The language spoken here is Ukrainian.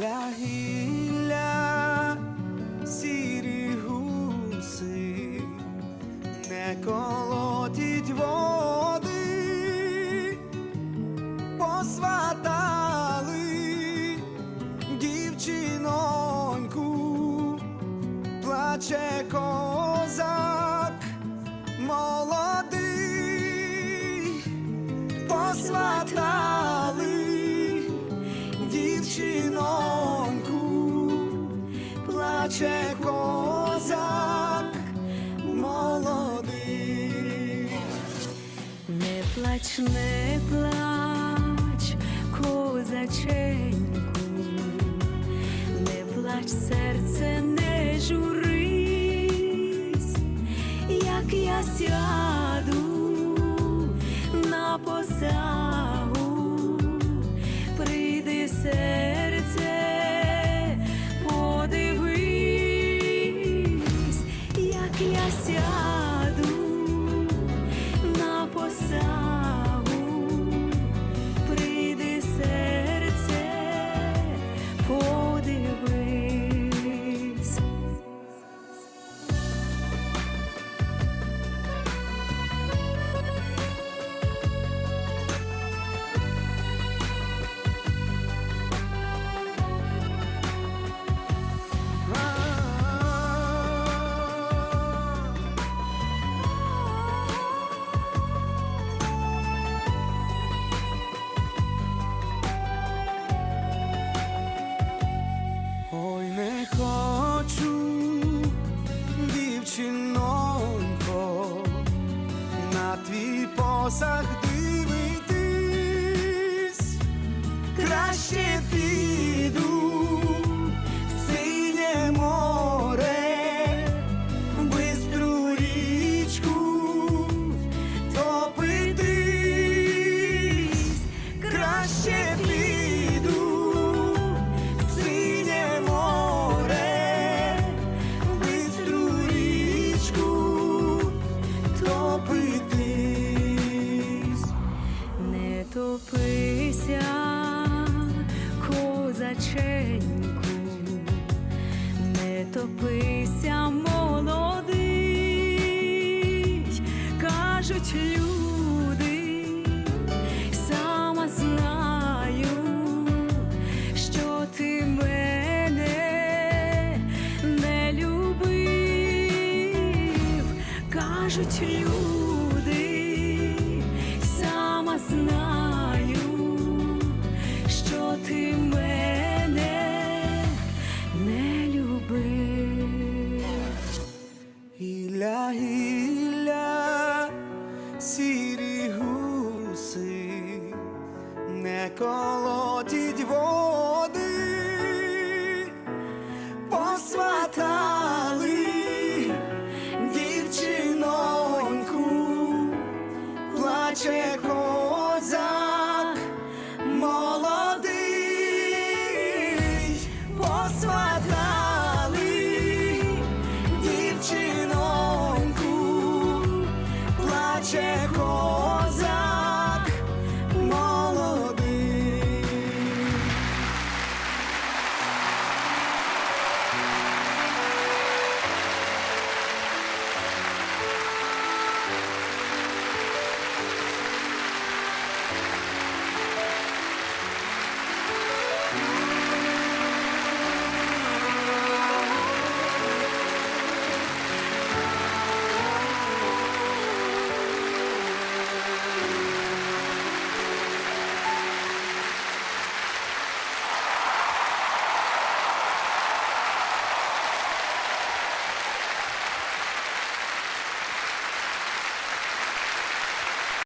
Ля гілля сірі не колотіть води, посватали дівчиноньку, плаче козак молодий, посватали. Плач, не плач, козаченьку, не плач, серце, не журись, як я сяду на посагу, mausach Не топися, козаченьку, не топися, молодий, кажуть люди, сама знаю, що ти мене не любив, кажуть люди. не колотіть воду.